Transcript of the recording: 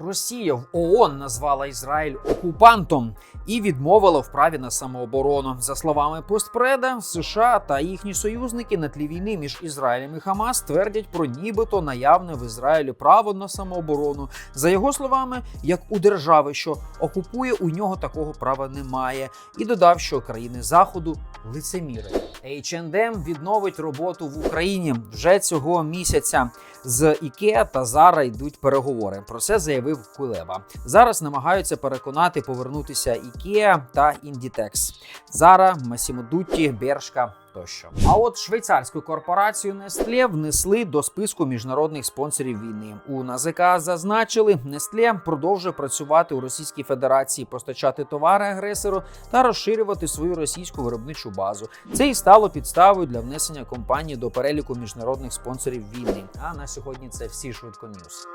Росія в ООН назвала Ізраїль окупантом і відмовила в праві на самооборону. За словами постпреда, США та їхні союзники на тлі війни між Ізраїлем і Хамас твердять про нібито наявне в Ізраїлі право на самооборону. За його словами, як у держави, що окупує, у нього такого права немає, і додав, що країни заходу лицеміри. H&M відновить роботу в Україні вже цього місяця. З IKEA та Zara йдуть переговори. Про це заявив Кулеба. Зараз намагаються переконати повернутися IKEA та. Zara, Massimo Dutti, Бершка тощо. А от швейцарську корпорацію Nestlé внесли до списку міжнародних спонсорів війни. У НАЗК зазначили, Nestlé продовжує працювати у Російській Федерації, постачати товари агресору та розширювати свою російську виробничу базу. Це і стало підставою для внесення компанії до переліку міжнародних спонсорів війни. А на сьогодні це всі швидко ньюс.